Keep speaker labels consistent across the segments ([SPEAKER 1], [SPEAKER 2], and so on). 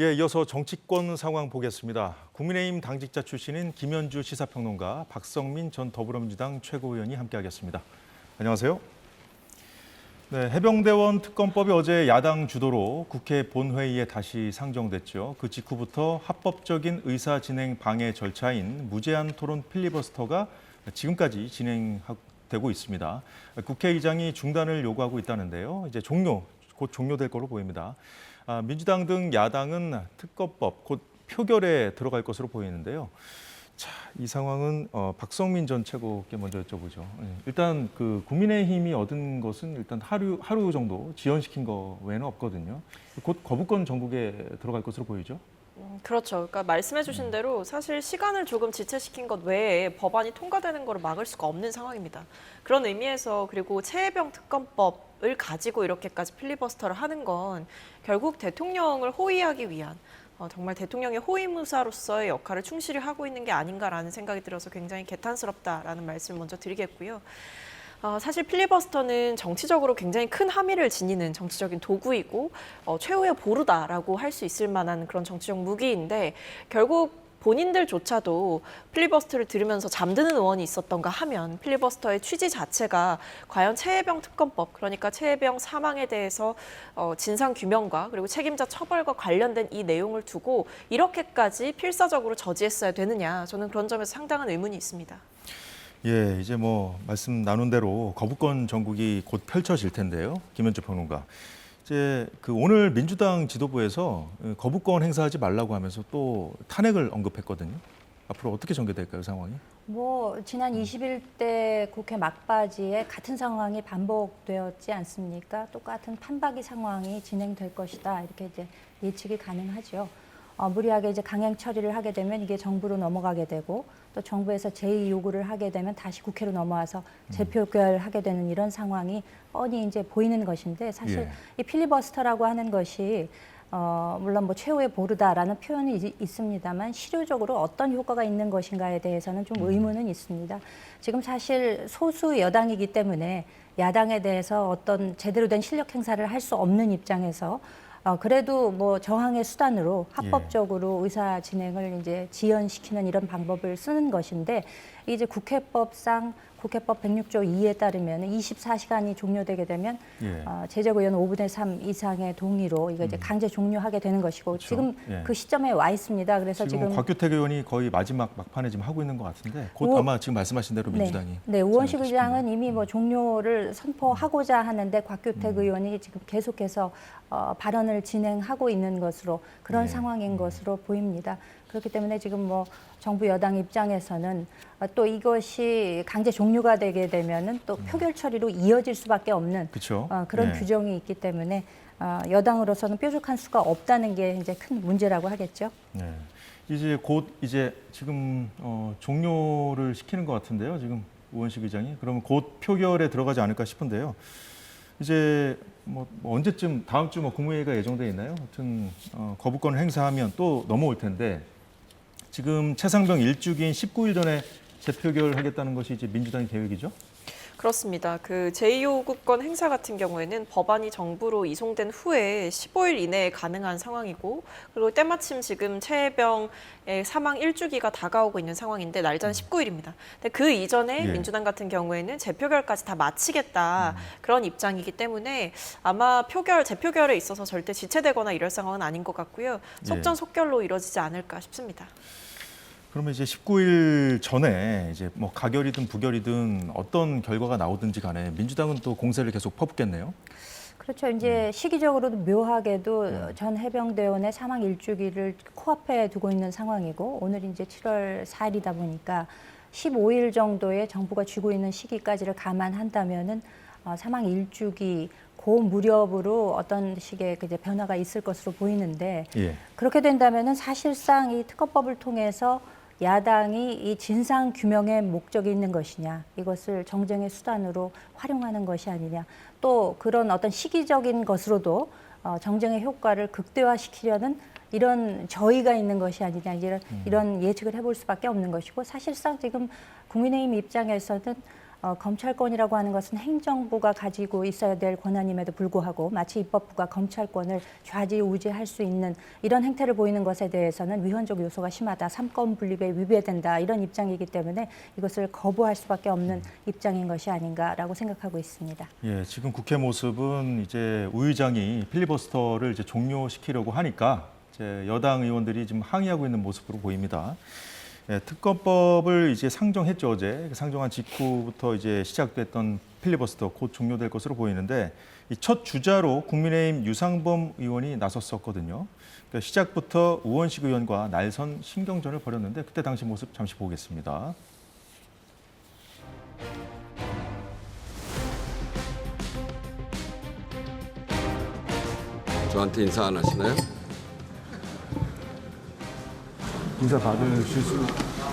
[SPEAKER 1] 예, 이어서 정치권 상황 보겠습니다. 국민의힘 당직자 출신인 김현주 시사평론가, 박성민 전 더불어민주당 최고위원이 함께하겠습니다. 안녕하세요. 네, 해병대원 특검법이 어제 야당 주도로 국회 본회의에 다시 상정됐죠. 그 직후부터 합법적인 의사 진행 방해 절차인 무제한 토론 필리버스터가 지금까지 진행되고 있습니다. 국회의장이 중단을 요구하고 있다는데요. 이제 종료, 곧 종료될 걸로 보입니다. 아, 민주당 등 야당은 특검법 곧 표결에 들어갈 것으로 보이는데요. 자, 이 상황은 어, 박성민 전 최고께 먼저 여쭤보죠. 예, 일단 그 국민의힘이 얻은 것은 일단 하루 하루 정도 지연시킨 거 외에는 없거든요. 곧 거부권 전국에 들어갈 것으로 보이죠.
[SPEAKER 2] 음, 그렇죠. 그러니까 말씀해 주신 대로 사실 시간을 조금 지체시킨 것 외에 법안이 통과되는 것을 막을 수가 없는 상황입니다. 그런 의미에서 그리고 최혜병 특검법을 가지고 이렇게까지 필리버스터를 하는 건 결국 대통령을 호위하기 위한 어, 정말 대통령의 호위무사로서의 역할을 충실히 하고 있는 게 아닌가라는 생각이 들어서 굉장히 개탄스럽다라는 말씀을 먼저 드리겠고요. 어, 사실 필리버스터는 정치적으로 굉장히 큰 함의를 지니는 정치적인 도구이고 어, 최후의 보루다라고 할 수 있을 만한 그런 정치적 무기인데 결국 본인들조차도 필리버스터를 들으면서 잠드는 의원이 있었던가 하면 필리버스터의 취지 자체가 과연 최혜병 특검법 그러니까 최혜병 사망에 대해서 어, 진상 규명과 그리고 책임자 처벌과 관련된 이 내용을 두고 이렇게까지 필사적으로 저지했어야 되느냐 저는 그런 점에서 상당한 의문이 있습니다.
[SPEAKER 1] 예, 이제 뭐 말씀 나눈 대로 거부권 전국이 곧 펼쳐질 텐데요. 김현주 평론가. 이제 그 오늘 민주당 지도부에서 거부권 행사하지 말라고 하면서 또 탄핵을 언급했거든요. 앞으로 어떻게 전개될까요, 상황이?
[SPEAKER 3] 뭐 지난 21대 국회 막바지에 같은 상황이 반복되었지 않습니까? 똑같은 판박이 상황이 진행될 것이다 이렇게 이제 예측이 가능하죠. 어, 무리하게 이제 강행 처리를 하게 되면 이게 정부로 넘어가게 되고 또 정부에서 제의 요구를 하게 되면 다시 국회로 넘어와서 재표결하게 되는 이런 상황이 뻔히 이제 보이는 것인데 사실
[SPEAKER 1] 예.
[SPEAKER 3] 이 필리버스터라고 하는 것이 어, 물론 뭐 최후의 보루다라는 표현이 있- 있습니다만 실효적으로 어떤 효과가 있는 것인가에 대해서는 좀 의문은 있습니다. 지금 사실 소수 여당이기 때문에 야당에 대해서 어떤 제대로 된 실력 행사를 할 수 없는 입장에서 어, 그래도 뭐 저항의 수단으로 합법적으로 의사 진행을 이제 지연시키는 이런 방법을 쓰는 것인데 이제 국회법상 국회법 106조 2에 따르면 24시간이 종료되게 되면
[SPEAKER 1] 예.
[SPEAKER 3] 어, 제적 의원 5분의 3 이상의 동의로 이거 이제 강제 종료하게 되는 것이고
[SPEAKER 1] 그렇죠.
[SPEAKER 3] 지금
[SPEAKER 1] 예.
[SPEAKER 3] 그 시점에 와 있습니다. 그래서
[SPEAKER 1] 지금,
[SPEAKER 3] 지금,
[SPEAKER 1] 곽규택 의원이 거의 마지막 막판에 지금 하고 있는 것 같은데 곧
[SPEAKER 3] 우-
[SPEAKER 1] 아마 지금 말씀하신 대로 민주당이
[SPEAKER 3] 네, 네 우원식 의장은 이미 뭐 종료를 선포하고자 하는데 곽규택
[SPEAKER 1] 음.
[SPEAKER 3] 의원이 지금 계속해서 어, 발언을 진행하고 있는 것으로 그런
[SPEAKER 1] 네.
[SPEAKER 3] 상황인 것으로 보입니다. 그렇기 때문에 지금 뭐 정부 여당 입장에서는 어, 또 이것이 강제 종료가 되게 되면은 또 표결 처리로 이어질 수밖에 없는
[SPEAKER 1] 그렇죠.
[SPEAKER 3] 어, 그런
[SPEAKER 1] 네.
[SPEAKER 3] 규정이 있기 때문에 어, 여당으로서는 뾰족한 수가 없다는 게 이제 큰 문제라고 하겠죠.
[SPEAKER 1] 네. 이제 곧 이제 지금 어, 종료를 시키는 것 같은데요. 지금 우원식 의장이 그러면 곧 표결에 들어가지 않을까 싶은데요. 이제 뭐, 뭐 언제쯤 다음 주 뭐 국무회의가 예정돼 있나요? 하여튼 어, 거부권을 행사하면 또 넘어올 텐데 지금 최상병 일주기인 19일 전에 재표결하겠다는 것이 이제 민주당의 계획이죠.
[SPEAKER 2] 그렇습니다. 그 제2요구권 행사 같은 경우에는 법안이 정부로 이송된 후에 15일 이내에 가능한 상황이고 그리고 때마침 지금 최혜병의 사망 1주기가 다가오고 있는 상황인데 날짜는 19일입니다. 근데 그 이전에
[SPEAKER 1] 예.
[SPEAKER 2] 민주당 같은 경우에는 재표결까지 다 마치겠다 그런 입장이기 때문에 아마 표결 재표결에 있어서 절대 지체되거나 이럴 상황은 아닌 것 같고요. 속전속결로 이루어지지 않을까 싶습니다.
[SPEAKER 1] 그러면 이제 19일 전에 이제 뭐 가결이든 부결이든 어떤 결과가 나오든지 간에 민주당은 또 공세를 계속 퍼붓겠네요.
[SPEAKER 3] 그렇죠. 이제 시기적으로도 묘하게도 전 해병대원의 사망 일주기를 코앞에 두고 있는 상황이고 오늘 이제 7월 4일이다 보니까 15일 정도의 정부가 쥐고 있는 시기까지를 감안한다면은 어, 사망 일주기 그 무렵으로 어떤 식의 그 이제 변화가 있을 것으로 보이는데
[SPEAKER 1] 예.
[SPEAKER 3] 그렇게 된다면은 사실상 이 특검법을 통해서 야당이 이 진상 규명의 목적이 있는 것이냐 이것을 정쟁의 수단으로 활용하는 것이 아니냐 또 그런 어떤 시기적인 것으로도 어, 정쟁의 효과를 극대화시키려는 이런 저의가 있는 것이 아니냐 이런 이런 예측을 해볼 수밖에 없는 것이고 사실상 지금 국민의힘 입장에서는 어, 검찰권이라고 하는 것은 행정부가 가지고 있어야 될 권한임에도 불구하고 마치 입법부가 검찰권을 좌지우지할 수 있는 이런 행태를 보이는 것에 대해서는 위헌적 요소가 심하다, 삼권 분립에 위배된다 이런 입장이기 때문에 이것을 거부할 수밖에 없는 입장인 것이 아닌가라고 생각하고 있습니다.
[SPEAKER 1] 예, 지금 국회 모습은 이제 우 의장이 필리버스터를 이제 종료시키려고 하니까 이제 여당 의원들이 지금 항의하고 있는 모습으로 보입니다. 예, 특검법을 이제 상정했죠 어제 그 상정한 직후부터 이제 시작됐던 필리버스터 곧 종료될 것으로 보이는데 이첫 주자로 국민의힘 유상범 의원이 나섰었거든요. 그러니까 시작부터 우원식 의원과 날선 신경전을 벌였는데 그때 당시 모습 잠시 보겠습니다.
[SPEAKER 4] 저한테 인사 안 하시나요?
[SPEAKER 5] 인사 받으실 수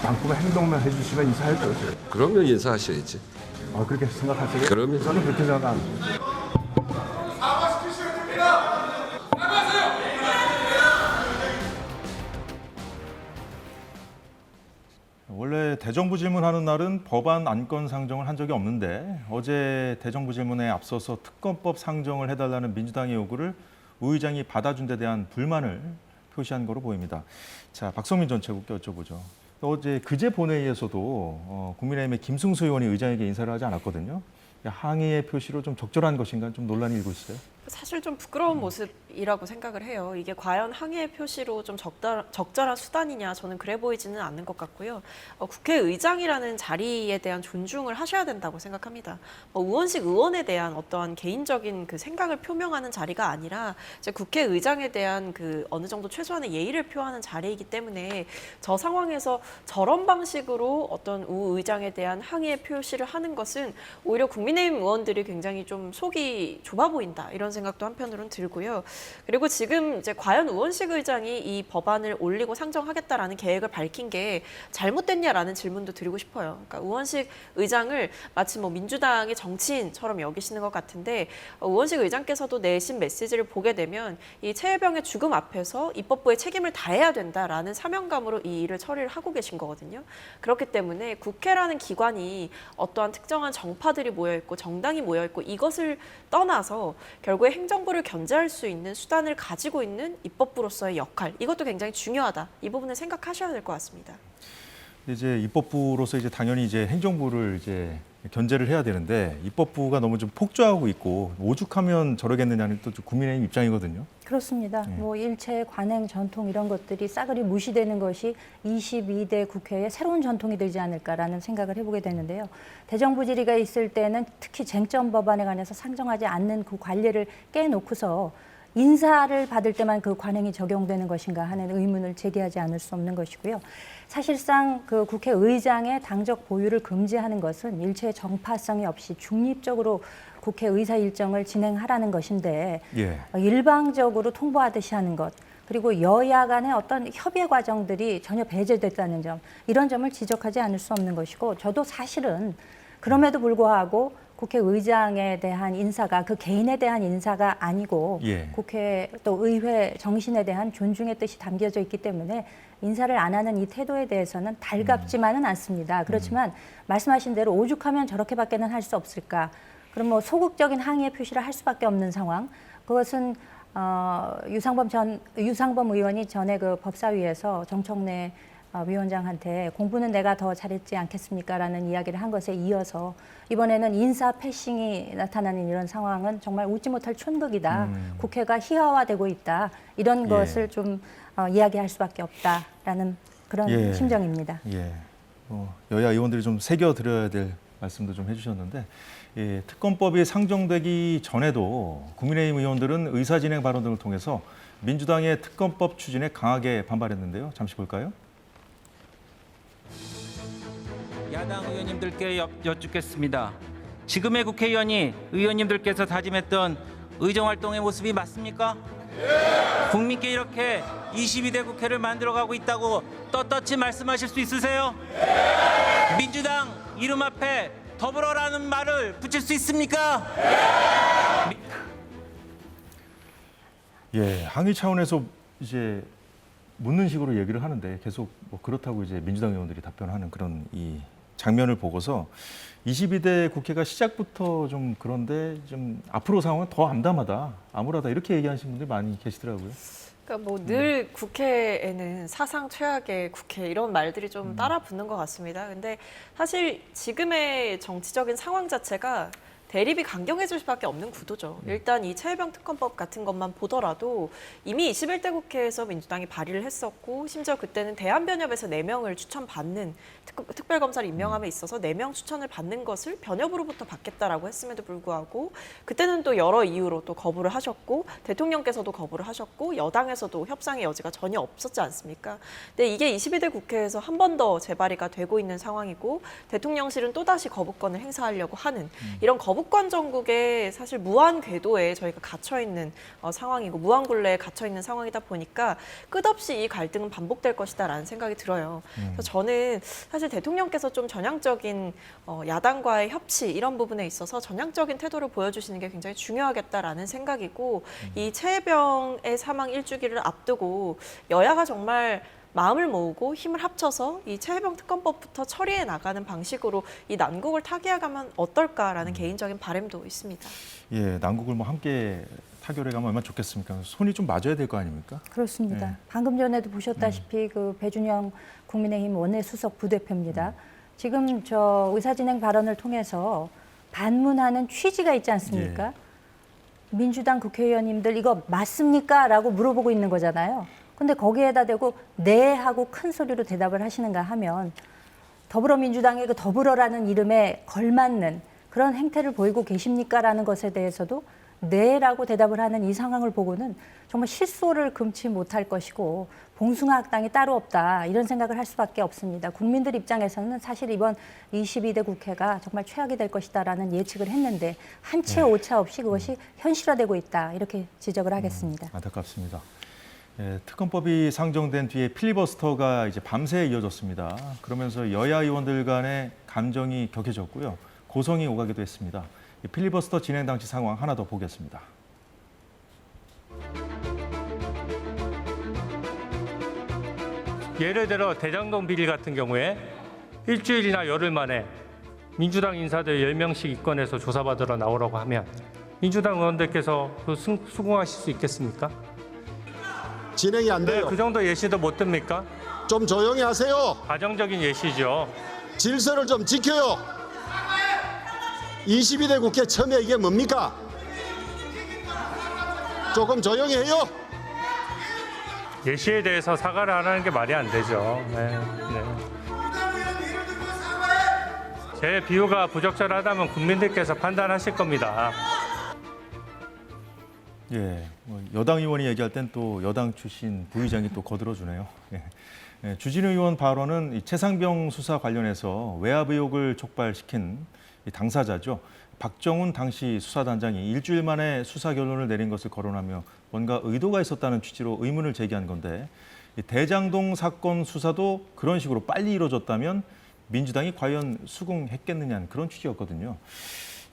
[SPEAKER 5] 만큼의 행동만 해주시면 인사할 거죠.
[SPEAKER 4] 그러면 인사하셔야지.
[SPEAKER 5] 아 그렇게 생각하세요?
[SPEAKER 4] 그럼요.
[SPEAKER 5] 저는 그렇게 생각 안 해요.
[SPEAKER 1] 원래 대정부 질문하는 날은 법안 안건 상정을 한 적이 없는데 어제 대정부 질문에 앞서서 특검법 상정을 해달라는 민주당의 요구를 우 의장이 받아준 데 대한 불만을 표시한 거로 보입니다. 자, 박성민 전 최고께 여쭤보죠. 어제 그제 본회의에서도 어, 국민의힘의 김승수 의원이 의장에게 인사를 하지 않았거든요. 항의의 표시로 좀 적절한 것인가 좀 논란이 일고 있어요.
[SPEAKER 2] 사실 좀 부끄러운 모습이라고 생각을 해요. 이게 과연 항의의 표시로 좀 적절, 적절한 수단이냐 저는 그래 보이지는 않는 것 같고요. 어, 국회의장이라는 자리에 대한 존중을 하셔야 된다고 생각합니다. 뭐 우원식 의원에 대한 어떠한 개인적인 그 생각을 표명하는 자리가 아니라 이제 국회의장에 대한 그 어느 정도 최소한의 예의를 표하는 자리이기 때문에 저 상황에서 저런 방식으로 어떤 우 의장에 대한 항의의 표시를 하는 것은 오히려 국민의힘 의원들이 굉장히 좀 속이 좁아 보인다 이런 생각도 한편으로는 들고요. 그리고 지금 이제 과연 우원식 의장이 이 법안을 올리고 상정하겠다라는 계획을 밝힌 게 잘못됐냐라는 질문도 드리고 싶어요. 그러니까 우원식 의장을 마치 뭐 민주당의 정치인처럼 여기시는 것 같은데 어, 우원식 의장께서도 내신 메시지를 보게 되면 이 최혜병의 죽음 앞에서 입법부의 책임을 다해야 된다라는 사명감으로 이 일을 처리를 하고 계신 거거든요. 그렇기 때문에 국회라는 기관이 어떠한 특정한 정파들이 모여 있고 정당이 모여 있고 이것을 떠나서 결국 에 행정부를 견제할 수 있는 수단을 가지고 있는 입법부로서의 역할 이것도 굉장히 중요하다. 이 부분을 생각하셔야 될 것 같습니다.
[SPEAKER 1] 이제 입법부로서 이제 당연히 이제 행정부를 이제 견제를 해야 되는데 입법부가 너무 좀 폭주하고 있고 오죽하면 저러겠느냐는 또 국민의힘 입장이거든요.
[SPEAKER 3] 그렇습니다.
[SPEAKER 1] 네.
[SPEAKER 3] 뭐 일체 관행 전통 이런 것들이 싸그리 무시되는 것이 22대 국회의 새로운 전통이 되지 않을까라는 생각을 해보게 되는데요. 대정부 질의가 있을 때는 특히 쟁점 법안에 관해서 상정하지 않는 그 관례를 깨놓고서 인사를 받을 때만 그 관행이 적용되는 것인가 하는 의문을 제기하지 않을 수 없는 것이고요. 사실상 그 국회의장의 당적 보유를 금지하는 것은 일체의 정파성이 없이 중립적으로 국회 의사 일정을 진행하라는 것인데
[SPEAKER 1] 예.
[SPEAKER 3] 일방적으로 통보하듯이 하는 것 그리고 여야 간의 어떤 협의 과정들이 전혀 배제됐다는 점 이런 점을 지적하지 않을 수 없는 것이고 저도 사실은 그럼에도 불구하고 국회의장에 대한 인사가 그 개인에 대한 인사가 아니고
[SPEAKER 1] 예.
[SPEAKER 3] 국회 또 의회 정신에 대한 존중의 뜻이 담겨져 있기 때문에 인사를 안 하는 이 태도에 대해서는 달갑지만은 않습니다. 그렇지만 말씀하신 대로 오죽하면 저렇게밖에는 할 수 없을까? 그럼 뭐 소극적인 항의의 표시를 할 수밖에 없는 상황. 그것은 어, 유상범 전 유상범 의원이 전에 그 법사위에서 정청래 어, 위원장한테 공부는 내가 더 잘했지 않겠습니까라는 이야기를 한 것에 이어서 이번에는 인사 패싱이 나타나는 이런 상황은 정말 웃지 못할 촌극이다. 국회가 희화화되고 있다. 이런
[SPEAKER 1] 음. 예.
[SPEAKER 3] 것을 좀 어, 이야기할 수밖에 없다라는 그런
[SPEAKER 1] 예.
[SPEAKER 3] 심정입니다.
[SPEAKER 1] 예. 어, 여야 의원들이 좀 새겨 드려야 될 말씀도 좀 해주셨는데 예, 특검법이 상정되기 전에도 국민의힘 의원들은 의사진행 발언 등을 통해서 민주당의 특검법 추진에 강하게 반발했는데요. 잠시 볼까요?
[SPEAKER 6] 야당 의원님들께 여, 여쭙겠습니다. 지금의 국회의원이 의원님들께서 다짐했던 의정 활동의 모습이 맞습니까? 국민께 이렇게 22대 국회를 만들어가고 있다고 떳떳이 말씀하실 수 있으세요? 민주당 이름 앞에 더불어라는 말을 붙일 수 있습니까?
[SPEAKER 1] 예, 항의 차원에서 이제 묻는 식으로 얘기를 하는데 계속 뭐 그렇다고 이제 민주당 의원들이 답변하는 그런 이 장면을 보고서 22대 국회가 시작부터 좀 그런데 좀 앞으로 상황은 더 암담하다, 암울하다 이렇게 얘기하시는 분들 많이 계시더라고요.
[SPEAKER 2] 그러니까 뭐 늘 국회에는 사상 최악의 국회 이런 말들이 좀 따라 붙는 것 같습니다. 근데 사실 지금의 정치적인 상황 자체가 대립이 강경해질 수밖에 없는 구도죠. 일단 이 최혜병 특검법 같은 것만 보더라도 이미 21대 국회에서 민주당이 발의를 했었고 심지어 그때는 대한변협에서 4명을 추천받는 특, 특별검사를 임명함에 있어서 4명 추천을 받는 것을 변협으로부터 받겠다라고 했음에도 불구하고 그때는 또 여러 이유로 또 거부를 하셨고 대통령께서도 거부를 하셨고 여당에서도 협상의 여지가 전혀 없었지 않습니까? 근데 이게 22대 국회에서 한 번 더 재발의가 되고 있는 상황이고 대통령실은 또다시 거부권을 행사하려고 하는 이런 거부 권 정국에 사실 무한 궤도에 저희가 갇혀 있는 어, 상황이고 무한 굴레에 갇혀 있는 상황이다 보니까 끝없이 이 갈등은 반복될 것이다라는 생각이 들어요. 그래서 저는 사실 대통령께서 좀 전향적인 어, 야당과의 협치 이런 부분에 있어서 전향적인 태도를 보여주시는 게 굉장히 중요하겠다라는 생각이고 이 최혜병의 사망 일주기를 앞두고 여야가 정말 마음을 모으고 힘을 합쳐서 이 최혜병 특검법부터 처리해 나가는 방식으로 이 난국을 타개해가면 어떨까라는 개인적인 바람도 있습니다.
[SPEAKER 1] 예, 난국을 뭐 함께 타결해 가면 얼마나 좋겠습니까? 손이 좀 맞아야 될 거 아닙니까?
[SPEAKER 3] 그렇습니다.
[SPEAKER 1] 네.
[SPEAKER 3] 방금 전에도 보셨다시피 그 배준영 국민의힘 원내수석 부대표입니다. 지금 저 의사진행 발언을 통해서 반문하는 취지가 있지 않습니까? 민주당 국회의원님들 이거 맞습니까? 라고 물어보고 있는 거잖아요. 근데 거기에다 대고 네 하고 큰 소리로 대답을 하시는가 하면 더불어민주당의 그 더불어라는 이름에 걸맞는 그런 행태를 보이고 계십니까라는 것에 대해서도 네라고 대답을 하는 이 상황을 보고는 정말 실소를 금치 못할 것이고 봉숭아 학당이 따로 없다 이런 생각을 할 수밖에 없습니다. 국민들 입장에서는 사실 이번 22대 국회가 정말 최악이 될 것이다라는 예측을 했는데 한 채 오차 없이 그것이 현실화되고 있다 이렇게 지적을 하겠습니다.
[SPEAKER 1] 안타깝습니다. 예, 특검법이 상정된 뒤에 필리버스터가 이제 밤새 이어졌습니다. 그러면서 여야 의원들 간의 감정이 격해졌고요. 고성이 오가기도 했습니다. 이 필리버스터 진행 당시 상황 하나 더 보겠습니다.
[SPEAKER 7] 예를 들어 대장동 비리 같은 경우에 일주일이나 열흘 만에 민주당 인사들 10명씩 입건해서 조사받으러 나오라고 하면 민주당 의원들께서 그 승- 수긍하실 수 있겠습니까?
[SPEAKER 8] 진행이 안
[SPEAKER 7] 네,
[SPEAKER 8] 돼요.
[SPEAKER 7] 그 정도 예시도 못 듭니까?
[SPEAKER 8] 좀 조용히 하세요.
[SPEAKER 7] 가정적인 예시죠.
[SPEAKER 8] 질서를 좀 지켜요. 22대 국회 처음에 이게 뭡니까? 조금 조용히 해요.
[SPEAKER 7] 예시에 대해서 사과를 안 하는 게 말이 안 되죠. 네, 네. 제 비유가 부적절하다면 국민들께서 판단하실 겁니다.
[SPEAKER 1] 예, 뭐 여당 의원이 얘기할 땐 또 여당 출신 부의장이 또 거들어주네요. 예. 예, 주진우 의원 발언은 이 최상병 수사 관련해서 외압 의혹을 촉발시킨 이 당사자죠. 박정훈 당시 수사단장이 일주일 만에 수사 결론을 내린 것을 거론하며 뭔가 의도가 있었다는 취지로 의문을 제기한 건데 이 대장동 사건 수사도 그런 식으로 빨리 이루어졌다면 민주당이 과연 수긍했겠느냐는 그런 취지였거든요.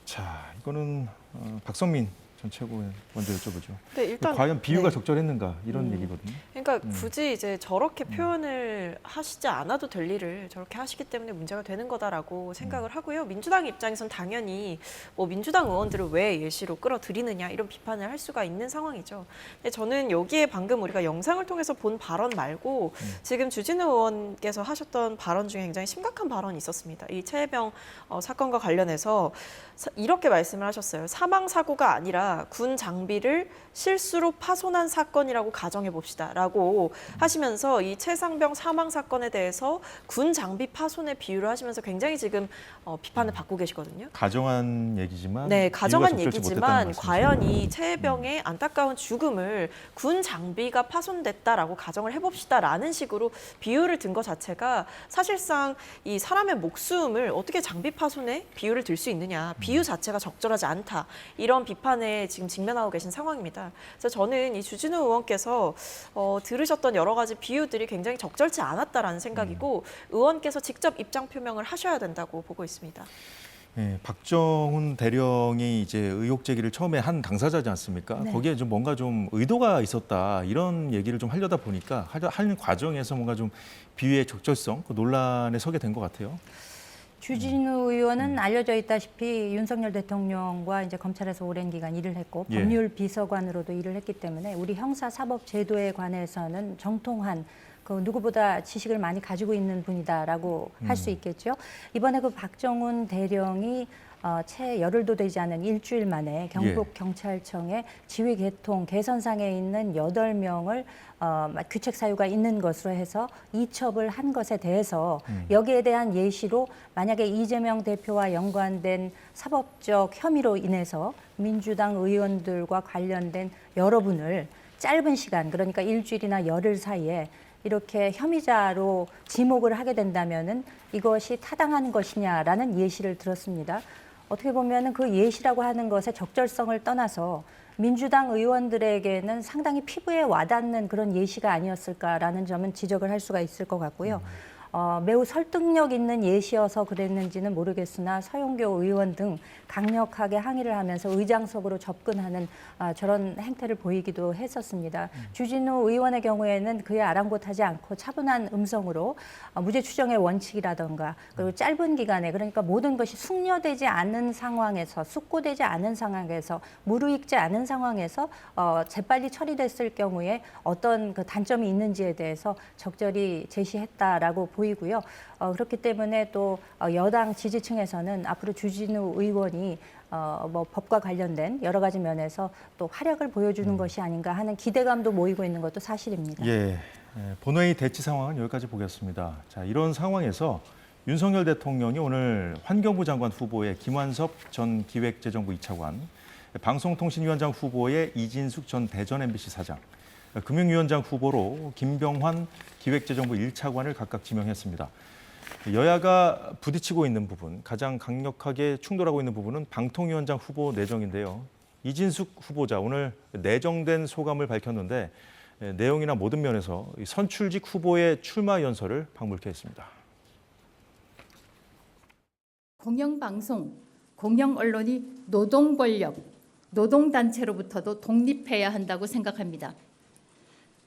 [SPEAKER 1] 자, 이거는 어, 박성민 전 최고위원 먼저 여쭤보죠.
[SPEAKER 2] 근데 일단
[SPEAKER 1] 과연 비유가
[SPEAKER 2] 네.
[SPEAKER 1] 적절했는가 이런
[SPEAKER 2] 음.
[SPEAKER 1] 얘기거든요.
[SPEAKER 2] 그러니까 굳이 이제 저렇게 표현을 하시지 않아도 될 일을 저렇게 하시기 때문에 문제가 되는 거다라고 생각을 하고요. 민주당 입장에선 당연히 뭐 민주당 의원들을 왜 예시로 끌어들이느냐 이런 비판을 할 수가 있는 상황이죠. 근데 저는 여기에 방금 우리가 영상을 통해서 본 발언 말고 지금 주진우 의원께서 하셨던 발언 중에 굉장히 심각한 발언이 있었습니다. 이 최혜병 어, 사건과 관련해서 사- 이렇게 말씀을 하셨어요. 사망 사고가 아니라 군 장비를 실수로 파손한 사건이라고 가정해 봅시다라고 하시면서 이 최상병 사망 사건에 대해서 군 장비 파손의 비유를 하시면서 굉장히 지금 어, 비판을 받고 계시거든요.
[SPEAKER 1] 가정한 얘기지만
[SPEAKER 2] 네, 가정한 얘기지만. 과연 이 최혜병의 안타까운 죽음을 군 장비가 파손됐다라고 가정을 해봅시다라는 식으로 비유를 든 것 자체가 사실상 이 사람의 목숨을 어떻게 장비 파손에 비유를 들 수 있느냐 비유 자체가 적절하지 않다 이런 비판 에 지금 직면하고 계신 상황입니다. 그래서 저는 이 주진우 의원께서 어, 들으셨던 여러 가지 비유들이 굉장히 적절치 않았다라는 생각이고 의원께서 직접 입장 표명을 하셔야 된다고 보고 있습니다.
[SPEAKER 1] 예, 박정훈 대령이 이제 의혹 제기를 처음에 한 당사자지 않습니까?
[SPEAKER 3] 네.
[SPEAKER 1] 거기에 좀 뭔가 좀 의도가 있었다 이런 얘기를 좀 하려다 보니까 하는 과정에서 뭔가 좀 비유의 적절성 그 논란에 서게 된 것 같아요.
[SPEAKER 3] 주진우 의원은 알려져 있다시피 윤석열 대통령과 이제 검찰에서 오랜 기간 일을 했고
[SPEAKER 1] 예.
[SPEAKER 3] 법률 비서관으로도 일을 했기 때문에 우리 형사 사법 제도에 관해서는 정통한 그 누구보다 지식을 많이 가지고 있는 분이다라고 할수 있겠죠. 이번에 그 박정훈 대령이 어, 채 열흘도 되지 않은 일주일 만에 경북 경찰청에 지휘 개통 개선상에 있는 여덟 명을 어, 규책 사유가 있는 것으로 해서 이첩을 한 것에 대해서 여기에 대한 예시로 만약에 이재명 대표와 연관된 사법적 혐의로 인해서 민주당 의원들과 관련된 여러분을 짧은 시간 그러니까 일주일이나 열흘 사이에 이렇게 혐의자로 지목을 하게 된다면은 이것이 타당한 것이냐라는 예시를 들었습니다. 어떻게 보면은 그 예시라고 하는 것의 적절성을 떠나서 민주당 의원들에게는 상당히 피부에 와닿는 그런 예시가 아니었을까라는 점은 지적을 할 수가 있을 것 같고요. 어, 매우 설득력 있는 예시여서 그랬는지는 모르겠으나 서용교 의원 등 강력하게 항의를 하면서 의장석으로 접근하는 아, 저런 행태를 보이기도 했었습니다. 주진우 의원의 경우에는 그에 아랑곳하지 않고 차분한 음성으로 어, 무죄 추정의 원칙이라던가 그리고 짧은 기간에 그러니까 모든 것이 숙려되지 않은 상황에서 숙고되지 않은 상황에서 무르익지 않은 상황에서 어, 재빨리 처리됐을 경우에 어떤 그 단점이 있는지에 대해서 적절히 제시했다라고 보 이고요. 어, 그렇기 때문에 또 어, 여당 지지층에서는 앞으로 주진우 의원이 어, 뭐 법과 관련된 여러 가지 면에서 또 활약을 보여주는 것이 아닌가 하는 기대감도 모이고 있는 것도 사실입니다.
[SPEAKER 1] 예, 예, 본회의 대치 상황은 여기까지 보겠습니다. 자, 이런 상황에서 윤석열 대통령이 오늘 환경부 장관 후보의 김완섭 전 기획재정부 2차관, 방송통신위원장 후보의 이진숙 전 대전 MBC 사장, 금융위원장 후보로 김병환 기획재정부 1차관을 각각 지명했습니다. 여야가 부딪히고 있는 부분, 가장 강력하게 충돌하고 있는 부분은 방통위원장 후보 내정인데요. 이진숙 후보자 오늘 내정된 소감을 밝혔는데 예, 내용이나 모든 면에서 이 선출직 후보의 출마 연설을 방불케 했습니다.
[SPEAKER 9] 공영방송, 공영언론이 노동권력, 노동단체로부터도 독립해야 한다고 생각합니다.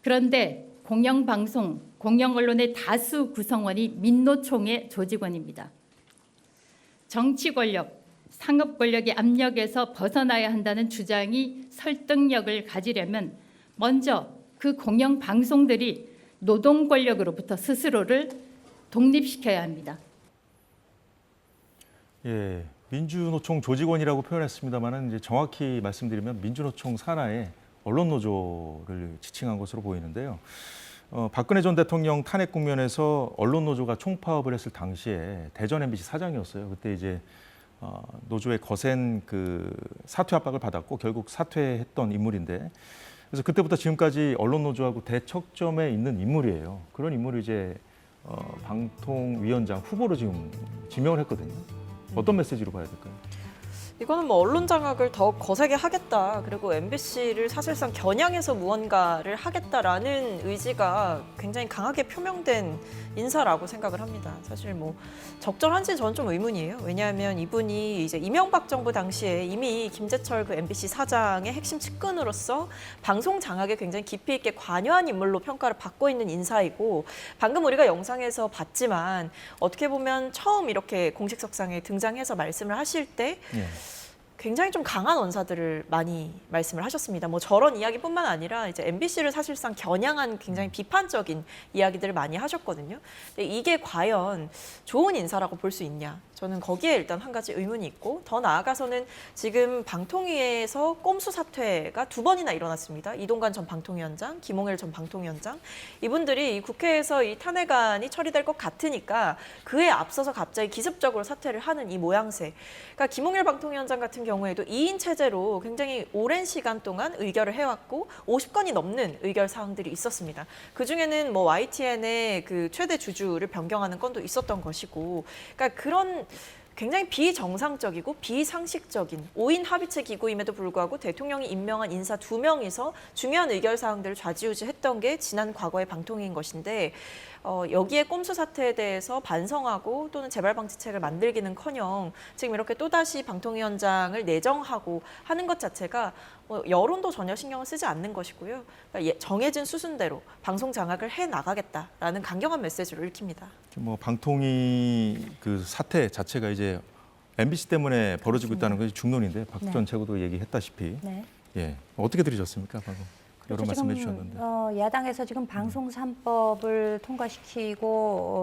[SPEAKER 9] 그런데 공영방송, 공영언론의 다수 구성원이 민노총의 조직원입니다. 정치 권력, 상업 권력의 압력에서 벗어나야 한다는 주장이 설득력을 가지려면 먼저 그 공영방송들이 노동 권력으로부터 스스로를 독립시켜야 합니다.
[SPEAKER 1] 예, 민주노총 조직원이라고 표현했습니다만은 이제 정확히 말씀드리면 민주노총 산하의 언론 노조를 지칭한 것으로 보이는데요. 어, 박근혜 전 대통령 탄핵 국면에서 언론 노조가 총파업을 했을 당시에 대전 MBC 사장이었어요. 그때 이제 어, 노조의 거센 그 사퇴 압박을 받았고 결국 사퇴했던 인물인데 그래서 그때부터 지금까지 언론 노조하고 대척점에 있는 인물이에요. 그런 인물이 이제 어, 방통위원장 후보로 지금 지명을 했거든요. 어떤 메시지로 봐야 될까요?
[SPEAKER 2] 이거는 뭐 언론 장악을 더 거세게 하겠다. 그리고 MBC를 사실상 겨냥해서 무언가를 하겠다라는 의지가 굉장히 강하게 표명된 인사라고 생각을 합니다. 사실 뭐 적절한지 저는 좀 의문이에요. 왜냐하면 이분이 이제 이명박 정부 당시에 이미 김재철 그 MBC 사장의 핵심 측근으로서 방송 장악에 굉장히 깊이 있게 관여한 인물로 평가를 받고 있는 인사이고 방금 우리가 영상에서 봤지만 어떻게 보면 처음 이렇게 공식 석상에 등장해서 말씀을 하실 때
[SPEAKER 1] 예.
[SPEAKER 2] 굉장히 좀 강한 언사들을 많이 말씀을 하셨습니다. 뭐 저런 이야기뿐만 아니라 이제 MBC를 사실상 겨냥한 굉장히 비판적인 이야기들을 많이 하셨거든요. 근데 이게 과연 좋은 인사라고 볼 수 있냐? 저는 거기에 일단 한 가지 의문이 있고 더 나아가서는 지금 방통위에서 꼼수 사퇴가 두 번이나 일어났습니다. 이동관 전 방통위원장, 김홍일 전 방통위원장 이분들이 이 국회에서 이 탄핵안이 처리될 것 같으니까 그에 앞서서 갑자기 기습적으로 사퇴를 하는 이 모양새. 그러니까 김홍일 방통위원장 같은 경우에도 2인 체제로 굉장히 오랜 시간 동안 의결을 해왔고 50건이 넘는 의결 사항들이 있었습니다. 그 중에는 뭐 YTN의 그 최대 주주를 변경하는 건도 있었던 것이고, 그러니까 그런 굉장히 비정상적이고 비상식적인 5인 합의체 기구임에도 불구하고 대통령이 임명한 인사 두 명이서 중요한 의결 사항들을 좌지우지했던 게 지난 과거의 방통위인 것인데 어, 여기에 꼼수 사태에 대해서 반성하고 또는 재발 방지책을 만들기는커녕 지금 이렇게 또다시 방통위원장을 내정하고 하는 것 자체가 뭐 여론도 전혀 신경을 쓰지 않는 것이고요. 그러니까 예- 정해진 수순대로 방송 장악을 해 나가겠다라는 강경한 메시지로 읽힙니다.
[SPEAKER 1] 뭐 방통위 그 사태 자체가 이제 MBC 때문에 벌어지고 있다는 것이 중론인데 박전
[SPEAKER 3] 네.
[SPEAKER 1] 최고도 얘기했다시피
[SPEAKER 3] 네.
[SPEAKER 1] 예 어떻게 들으셨습니까 방금 여러. 말씀해 주셨는데
[SPEAKER 3] 어, 야당에서 지금 방송 3법을 통과시키고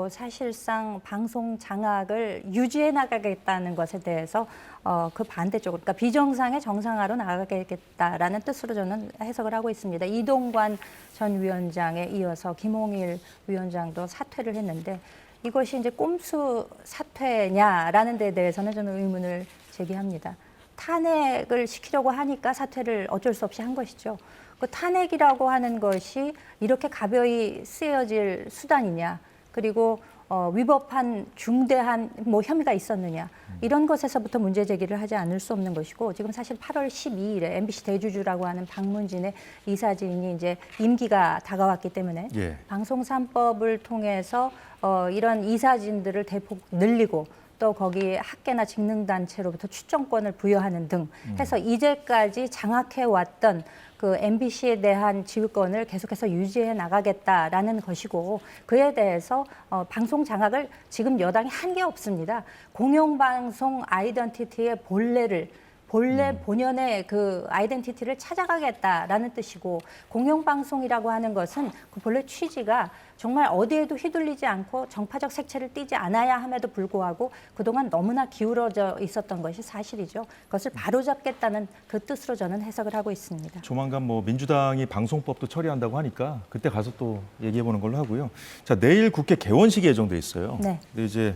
[SPEAKER 3] 어, 사실상 방송 장악을 유지해 나가겠다는 것에 대해서 어, 그 반대쪽으로 그러니까 비정상의 정상화로 나가겠다라는 뜻으로 저는 해석을 하고 있습니다. 이동관 전 위원장에 이어서 김홍일 위원장도 사퇴를 했는데 이것이 이제 꼼수 사퇴냐라는 데 대해서는 저는 의문을 제기합니다. 탄핵을 시키려고 하니까 사퇴를 어쩔 수 없이 한 것이죠. 그 탄핵이라고 하는 것이 이렇게 가벼이 쓰여질 수단이냐, 그리고 어, 위법한 중대한 뭐 혐의가 있었느냐 이런 것에서부터 문제 제기를 하지 않을 수 없는 것이고 지금 사실 8월 12일에 MBC 대주주라고 하는 박문진의 이사진이 이제 임기가 다가왔기 때문에
[SPEAKER 1] 예.
[SPEAKER 3] 방송 3법을 통해서 어, 이런 이사진들을 대폭 늘리고 또 거기 학계나 직능단체로부터 추천권을 부여하는 등 해서 이제까지 장악해 왔던 그 MBC에 대한 지휘권을 계속해서 유지해 나가겠다라는 것이고 그에 대해서 어, 방송 장악을 지금 여당이 한 게 없습니다. 공영방송 아이덴티티의 본래를 본래 본연의 그 아이덴티티를 찾아가겠다라는 뜻이고 공영방송이라고 하는 것은 그 본래 취지가 정말 어디에도 휘둘리지 않고 정파적 색채를 띠지 않아야 함에도 불구하고 그동안 너무나 기울어져 있었던 것이 사실이죠. 그것을 바로잡겠다는 그 뜻으로 저는 해석을 하고 있습니다.
[SPEAKER 1] 조만간 뭐 민주당이 방송법도 처리한다고 하니까 그때 가서 또 얘기해 보는 걸로 하고요. 자 내일 국회 개원식이 예정돼 있어요.
[SPEAKER 3] 네.
[SPEAKER 1] 근데 이제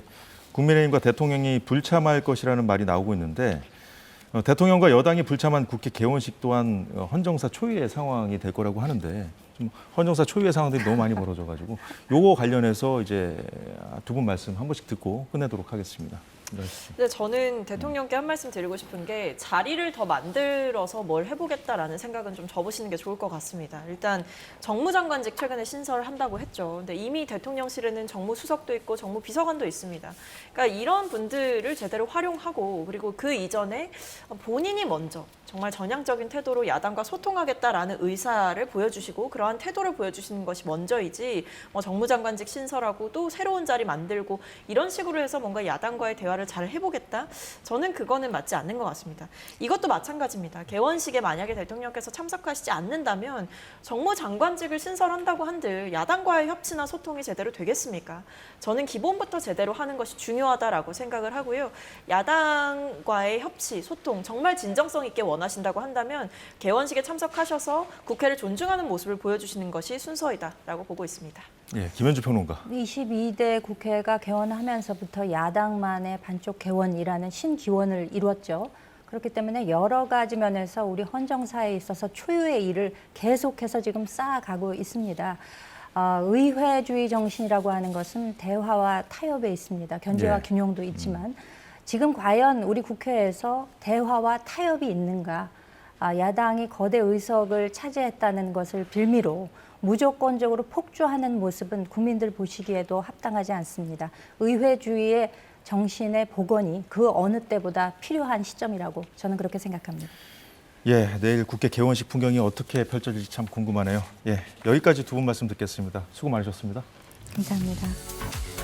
[SPEAKER 1] 국민의힘과 대통령이 불참할 것이라는 말이 나오고 있는데 어, 대통령과 여당이 불참한 국회 개원식 또한 어, 헌정사 초유의 상황이 될 거라고 하는데 좀 헌정사 초유의 상황들이 너무 많이 벌어져가지고 요거 관련해서 이제 두 분 말씀 한 번씩 듣고 끝내도록 하겠습니다. 네.
[SPEAKER 2] 근데 저는 대통령께 한 말씀 드리고 싶은 게 자리를 더 만들어서 뭘 해보겠다라는 생각은 좀 접으시는 게 좋을 것 같습니다. 일단 정무장관직 최근에 신설한다고 했죠. 근데 이미 대통령실에는 정무수석도 있고 정무비서관도 있습니다. 그러니까 이런 분들을 제대로 활용하고 그리고 그 이전에 본인이 먼저 정말 전향적인 태도로 야당과 소통하겠다라는 의사를 보여주시고 그러한 태도를 보여주시는 것이 먼저이지 뭐 정무장관직 신설하고 또 새로운 자리 만들고 이런 식으로 해서 뭔가 야당과의 대화 를 잘 해보겠다? 저는 그거는 맞지 않는 것 같습니다. 이것도 마찬가지입니다. 개원식에 만약에 대통령께서 참석하시지 않는다면 정무 장관직을 신설한다고 한들 야당과의 협치나 소통이 제대로 되겠습니까? 저는 기본부터 제대로 하는 것이 중요하다라고 생각을 하고요. 야당과의 협치 소통 정말 진정성 있게 원하신다고 한다면 개원식에 참석하셔서 국회를 존중하는 모습을 보여주시는 것이 순서이다라고 보고 있습니다.
[SPEAKER 1] 예, 김현주 평론가.
[SPEAKER 3] 22대 국회가 개원하면서부터 야당만의 반쪽 개원이라는 신기원을 이루었죠. 그렇기 때문에 여러 가지 면에서 우리 헌정사에 있어서 초유의 일을 계속해서 지금 쌓아가고 있습니다. 어, 의회주의 정신이라고 하는 것은 대화와 타협에 있습니다. 견제와
[SPEAKER 1] 예.
[SPEAKER 3] 균형도 있지만 지금 과연 우리 국회에서 대화와 타협이 있는가? 아, 야당이 거대 의석을 차지했다는 것을 빌미로 무조건적으로 폭주하는 모습은 국민들 보시기에도 합당하지 않습니다. 의회주의의 정신의 복원이 그 어느 때보다 필요한 시점이라고 저는 그렇게 생각합니다.
[SPEAKER 1] 예, 내일 국회 개원식 풍경이 어떻게 펼쳐질지 참 궁금하네요. 예, 여기까지 두 분 말씀 듣겠습니다. 수고 많으셨습니다.
[SPEAKER 3] 감사합니다.